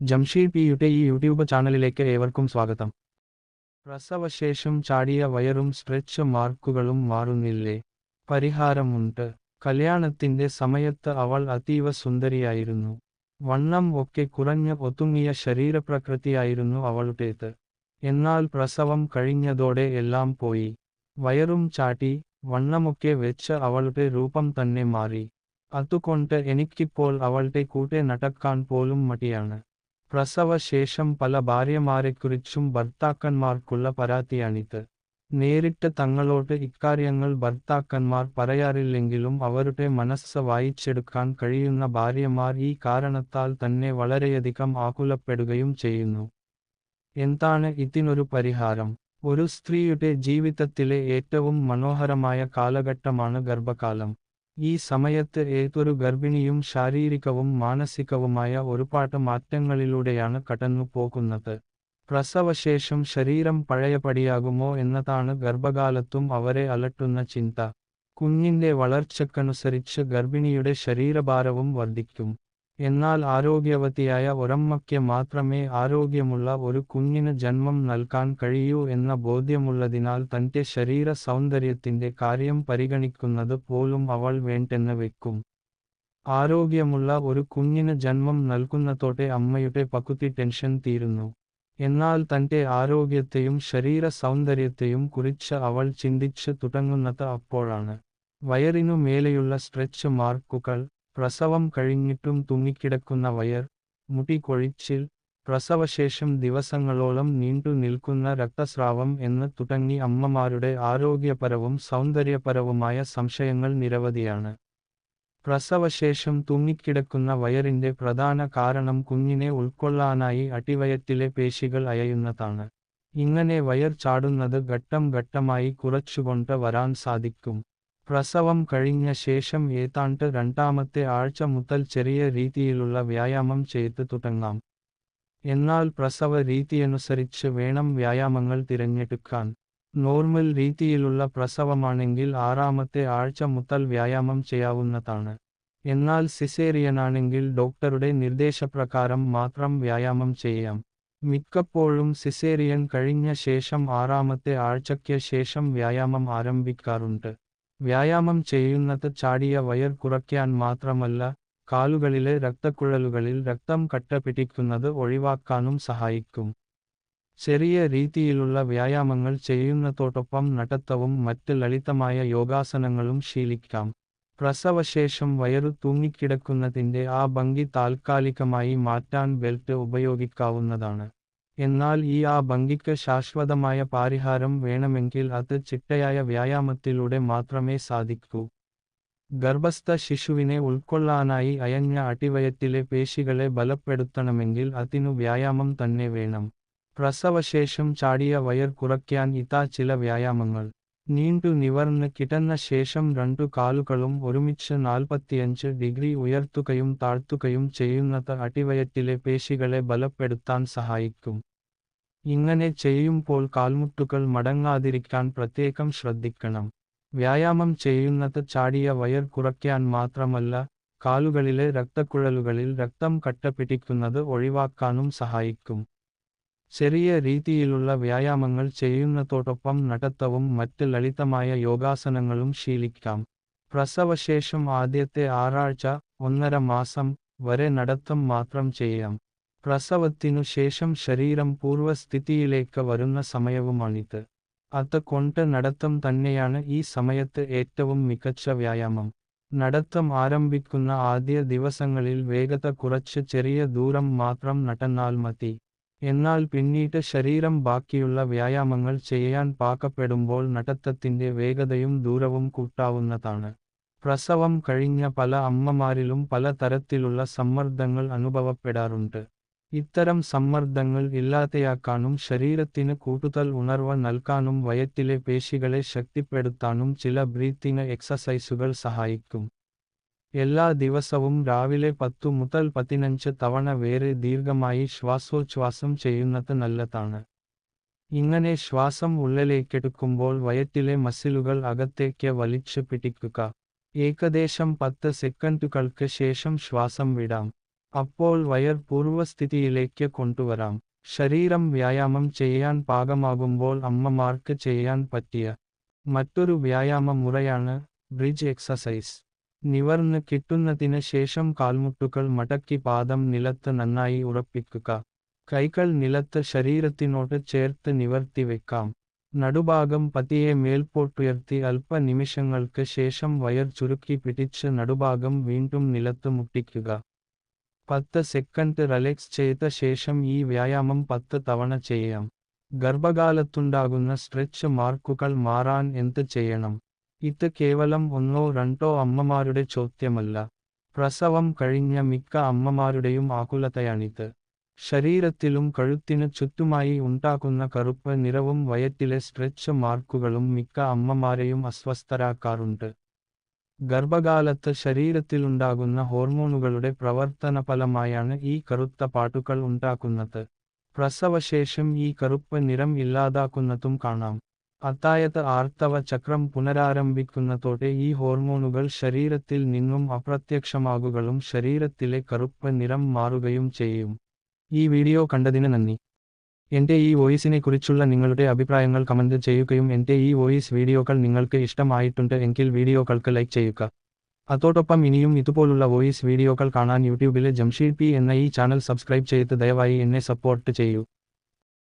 ജംഷീർ പിയുടെ ഈ യൂട്യൂബ് ചാനലിലേക്ക് ഏവർക്കും സ്വാഗതം. പ്രസവശേഷം ചാടിയ വയറും സ്ട്രെച്ച് മാർക്കുകളും മാറുന്നില്ലേ? പരിഹാരമുണ്ട്. കല്യാണത്തിന്റെ സമയത്ത് അവൾ അതീവ സുന്ദരിയായിരുന്നു. വണ്ണം ഒക്കെ കുറഞ്ഞ ഒതുങ്ങിയ ശരീരപ്രകൃതിയായിരുന്നു അവളുടേത്. എന്നാൽ പ്രസവം കഴിഞ്ഞതോടെ എല്ലാം പോയി. വയറും ചാട്ടി വണ്ണമൊക്കെ വെച്ച് അവളുടെ രൂപം തന്നെ മാറി. അതുകൊണ്ട് എനിക്കിപ്പോൾ അവളുടെ കൂടെ നടക്കാൻ പോലും മടിയാണ്. പ്രസവശേഷം പല ഭാര്യമാരെക്കുറിച്ചും ഭർത്താക്കന്മാർക്കുള്ള പരാതിയാണിത് നേരിട്ട് തങ്ങളോട് ഇക്കാര്യങ്ങൾ ഭർത്താക്കന്മാർ പറയാറില്ലെങ്കിലും അവരുടെ മനസ്സ് വായിച്ചെടുക്കാൻ കഴിയുന്ന ഭാര്യമാർ ഈ കാരണത്താൽ തന്നെ വളരെയധികം ആകുലപ്പെടുകയും ചെയ്യുന്നു. എന്താണ് ഇതിനൊരു പരിഹാരം? ഒരു സ്ത്രീയുടെ ജീവിതത്തിലെ ഏറ്റവും മനോഹരമായ കാലഘട്ടമാണ് ഗർഭകാലം. ഈ സമയത്ത് ഏതൊരു ഗർഭിണിയും ശാരീരികവും മാനസികവുമായ ഒരുപാട് മാറ്റങ്ങളിലൂടെയാണ് കടന്നു പോകുന്നത്. പ്രസവശേഷം ശരീരം പഴയപടിയാകുമോ എന്നതാണ് ഗർഭകാലത്തും അവരെ അലട്ടുന്ന ചിന്ത. കുഞ്ഞിന്റെ വളർച്ചക്കനുസരിച്ച് ഗർഭിണിയുടെ ശരീരഭാരവും വർദ്ധിക്കും. എന്നാൽ ആരോഗ്യവതിയായ ഒരമ്മയ്ക്ക് മാത്രമേ ആരോഗ്യമുള്ള ഒരു കുഞ്ഞിന് ജന്മം നൽകാൻ കഴിയൂ എന്ന ബോധ്യമുള്ളതിനാൽ തന്റെ ശരീര സൗന്ദര്യത്തിന്റെ കാര്യം പരിഗണിക്കുന്നത് പോലും അവൾ വേണ്ടെന്ന് വെക്കും. ആരോഗ്യമുള്ള ഒരു കുഞ്ഞിന് ജന്മം നൽകുന്നതോടെ അമ്മയുടെ പകുതി ടെൻഷൻ തീരുന്നു. എന്നാൽ തന്റെ ആരോഗ്യത്തെയും ശരീര സൗന്ദര്യത്തെയും കുറിച്ച് അവൾ ചിന്തിച്ച് തുടങ്ങുന്നത് അപ്പോഴാണ്. വയറിനു മേലെയുള്ള സ്ട്രെച്ച് മാർക്കുകൾ പ്രസവം കഴിഞ്ഞിട്ടും തുങ്ങിക്കിടക്കുന്ന വയർ മുടി കൊഴിച്ചിൽ പ്രസവശേഷം ദിവസങ്ങളോളം നീണ്ടു നിൽക്കുന്ന രക്തസ്രാവം എന്ന് തുടങ്ങി അമ്മമാരുടെ ആരോഗ്യപരവും സൗന്ദര്യപരവുമായ സംശയങ്ങൾ നിരവധിയാണ്. പ്രസവശേഷം തൂങ്ങിക്കിടക്കുന്ന വയറിന്റെ പ്രധാന കാരണം കുഞ്ഞിനെ ഉൾക്കൊള്ളാനായി അടിവയറ്റിലെ പേശികൾ അയയുന്നതാണ്. ഇങ്ങനെ വയർ ചാടുന്നത് ഘട്ടം ഘട്ടമായി കുറച്ചുകൊണ്ട് വരാൻ സാധിക്കും. പ്രസവം കഴിഞ്ഞ ശേഷം ഏതാണ്ട് രണ്ടാമത്തെ ആഴ്ച മുതൽ ചെറിയ രീതിയിലുള്ള വ്യായാമം ചെയ്ത് തുടങ്ങാം. എന്നാൽ പ്രസവ രീതിയനുസരിച്ച് വേണം വ്യായാമങ്ങൾ തിരഞ്ഞെടുക്കാൻ. നോർമൽ രീതിയിലുള്ള പ്രസവമാണെങ്കിൽ ആറാമത്തെ ആഴ്ച മുതൽ വ്യായാമം ചെയ്യാവുന്നതാണ്. എന്നാൽ സിസേറിയനാണെങ്കിൽ ഡോക്ടറുടെ നിർദ്ദേശപ്രകാരം മാത്രം വ്യായാമം ചെയ്യാം. മിക്കപ്പോഴും സിസേറിയൻ കഴിഞ്ഞ ശേഷം ആറാമത്തെ ആഴ്ചയ്ക്ക് ശേഷം വ്യായാമം ആരംഭിക്കാറുണ്ട്. വ്യായാമം ചെയ്യുന്നത് ചാടിയ വയർ കുറയ്ക്കാൻ മാത്രമല്ല കാലുകളിലെ രക്തക്കുഴലുകളിൽ രക്തം കട്ടപിടിക്കുന്നത് ഒഴിവാക്കാനും സഹായിക്കും. ചെറിയ രീതിയിലുള്ള വ്യായാമങ്ങൾ ചെയ്യുന്നതോടൊപ്പം നടത്തവും മറ്റ് ലളിതമായ യോഗാസനങ്ങളും ശീലിക്കാം. പ്രസവശേഷം വയറു തൂങ്ങിക്കിടക്കുന്നതിന്റെ ആ ഭംഗി താൽക്കാലികമായി മാറ്റാൻ ബെൽറ്റ് ഉപയോഗിക്കാവുന്നതാണ്. എന്നാൽ ഈ ആ ഭംഗിക്ക് ശാശ്വതമായ പരിഹാരം വേണമെങ്കിൽ അത് ചിട്ടയായ വ്യായാമത്തിലൂടെ മാത്രമേ സാധിക്കൂ. ഗർഭസ്ഥ ശിശുവിനെ ഉൾക്കൊള്ളാനായി അയഞ്ഞ അടിവയത്തിലെ പേശികളെ ബലപ്പെടുത്തണമെങ്കിൽ അതിനു വ്യായാമം തന്നെ വേണം. പ്രസവശേഷം ചാടിയ വയർ കുറയ്ക്കാൻ ഇതാ ചില വ്യായാമങ്ങൾ. നീണ്ടു നിവർന്ന് കിടന്ന ശേഷം രണ്ടു കാലുകളും ഒരുമിച്ച് നാൽപ്പത്തിയഞ്ച് ഡിഗ്രി ഉയർത്തുകയും താഴ്ത്തുകയും ചെയ്യുന്നത് അടിവയറ്റിലെ പേശികളെ ബലപ്പെടുത്താൻ സഹായിക്കും. ഇങ്ങനെ ചെയ്യുമ്പോൾ കാൽമുട്ടുകൾ മടങ്ങാതിരിക്കാൻ പ്രത്യേകം ശ്രദ്ധിക്കണം. വ്യായാമം ചെയ്യുന്നത് ചാടിയ വയർ കുറയ്ക്കാൻ മാത്രമല്ല കാലുകളിലെ രക്തക്കുഴലുകളിൽ രക്തം കട്ടപിടിക്കുന്നത് ഒഴിവാക്കാനും സഹായിക്കും. ചെറിയ രീതിയിലുള്ള വ്യായാമങ്ങൾ ചെയ്യുന്നതോടൊപ്പം നടത്തവും മറ്റ് ലളിതമായ യോഗാസനങ്ങളും ശീലിക്കാം. പ്രസവശേഷം ആദ്യത്തെ ആറാഴ്ച ഒന്നര മാസം വരെ നടത്തം മാത്രം ചെയ്യാം. പ്രസവത്തിനു ശേഷം ശരീരം പൂർവസ്ഥിതിയിലേക്ക് വരുന്ന സമയവുമാണിത്. അത് കൊണ്ട് നടത്തം തന്നെയാണ് ഈ സമയത്ത് ഏറ്റവും മികച്ച വ്യായാമം. നടത്തം ആരംഭിക്കുന്ന ആദ്യ ദിവസങ്ങളിൽ വേഗത കുറച്ച് ചെറിയ ദൂരം മാത്രം നടന്നാൽ മതി. എന്നാൽ പിന്നീട് ശരീരം ബാക്കിയുള്ള വ്യായാമങ്ങൾ ചെയ്യാൻ പാകപ്പെടുമ്പോൾ നടത്തത്തിന്റെ വേഗതയും ദൂരവും കൂട്ടാവുന്നതാണ്. പ്രസവം കഴിഞ്ഞ പല അമ്മമാരിലും പല തരത്തിലുള്ള സമ്മർദ്ദങ്ങൾ അനുഭവപ്പെടാറുണ്ട്. ഇത്തരം സമ്മർദ്ദങ്ങൾ ഇല്ലാതെയാക്കാനും ശരീരത്തിന് കൂടുതൽ ഉണർവ് നൽകാനും വയറ്റിലെ പേശികളെ ശക്തിപ്പെടുത്താനും ചില ബ്രീത്തിങ് എക്സസൈസുകൾ സഹായിക്കും. എല്ലാ ദിവസവും രാവിലെ പത്തു മുതൽ പതിനഞ്ച് തവണ വേറെ ദീർഘമായി ശ്വാസോച്ഛ്വാസം ചെയ്യുന്നത് നല്ലതാണ്. ഇങ്ങനെ ശ്വാസം ഉള്ളിലേക്കെടുക്കുമ്പോൾ വയറ്റിലെ മസിലുകൾ അകത്തേക്ക് വലിച്ചു പിടിക്കുക. ഏകദേശം പത്ത് സെക്കൻഡുകൾക്ക് ശേഷം ശ്വാസം വിടാം. അപ്പോൾ വയർ പൂർവസ്ഥിതിയിലേക്ക് കൊണ്ടുവരാം. ശരീരം വ്യായാമം ചെയ്യാൻ പാകമാകുമ്പോൾ അമ്മമാർക്ക് ചെയ്യാൻ പറ്റിയ മറ്റൊരു വ്യായാമ മുറയാണ് ബ്രിഡ്ജ് എക്സസൈസ്. നിവർന്ന് കിട്ടുന്നതിന് ശേഷം കാൽമുട്ടുകൾ മടക്കി പാദം നിലത്ത് നന്നായി ഉറപ്പിക്കുക. കൈകൾ നിലത്ത് ശരീരത്തിനോട് ചേർത്ത് നിവർത്തി വെക്കാം. നടുഭാഗം പതിയെ മേൽപോട്ടുയർത്തി അല്പ നിമിഷങ്ങൾക്ക് ശേഷം വയർ ചുരുക്കി പിടിച്ച് നടുഭാഗം വീണ്ടും നിലത്ത് മുട്ടിക്കുക. പത്ത് സെക്കൻഡ് റിലാക്സ് ചെയ്ത ശേഷം ഈ വ്യായാമം പത്ത് തവണ ചെയ്യാം. ഗർഭകാലത്തുണ്ടാകുന്ന സ്ട്രെച്ച് മാർക്കുകൾ മാറാൻ എന്ത് ചെയ്യണം? ഇത് കേവലം ഒന്നോ രണ്ടോ അമ്മമാരുടെ ചോദ്യമല്ല. പ്രസവം കഴിഞ്ഞ മിക്ക അമ്മമാരുടെയും ആകുലതയാണിത്. ശരീരത്തിലും കഴുത്തിന് ചുറ്റുമായി ഉണ്ടാക്കുന്ന കറുപ്പ് നിറവും വയറ്റിലെ സ്ട്രെച്ച് മാർക്കുകളും മിക്ക അമ്മമാരെയും അസ്വസ്ഥരാക്കാറുണ്ട്. ഗർഭകാലത്ത് ശരീരത്തിലുണ്ടാകുന്ന ഹോർമോണുകളുടെ പ്രവർത്തന ഫലമായാണ് ഈ കറുത്ത പാട്ടുകൾ ഉണ്ടാക്കുന്നത്. പ്രസവശേഷം ഈ കറുപ്പ് നിറം ഇല്ലാതാക്കുന്നതും കാണാം. അത്തായത് ആർത്തവ ചക്രം പുനരാരംഭിക്കുന്നതോടെ ഈ ഹോർമോണുകൾ ശരീരത്തിൽ നിന്നും അപ്രത്യക്ഷമാകുകളും ശരീരത്തിലെ കറുപ്പ് നിറം മാറുകയും ചെയ്യും. ഈ വീഡിയോ കണ്ടതിന് നന്ദി. എന്റെ ഈ വോയിസിനെ കുറിച്ചുള്ള നിങ്ങളുടെ അഭിപ്രായങ്ങൾ കമന്റ് ചെയ്യുകയും എന്റെ ഈ വോയിസ് വീഡിയോകൾ നിങ്ങൾക്ക് ഇഷ്ടമായിട്ടുണ്ട് എങ്കിൽ വീഡിയോകൾക്ക് ലൈക്ക് ചെയ്യുക. അതോടൊപ്പം ഇനിയും ഇതുപോലുള്ള വോയിസ് വീഡിയോകൾ കാണാൻ യൂട്യൂബിലെ ജംഷീദ് പി എന്ന ഈ ചാനൽ സബ്സ്ക്രൈബ് ചെയ്ത് ദയവായി എന്നെ സപ്പോർട്ട് ചെയ്യൂ.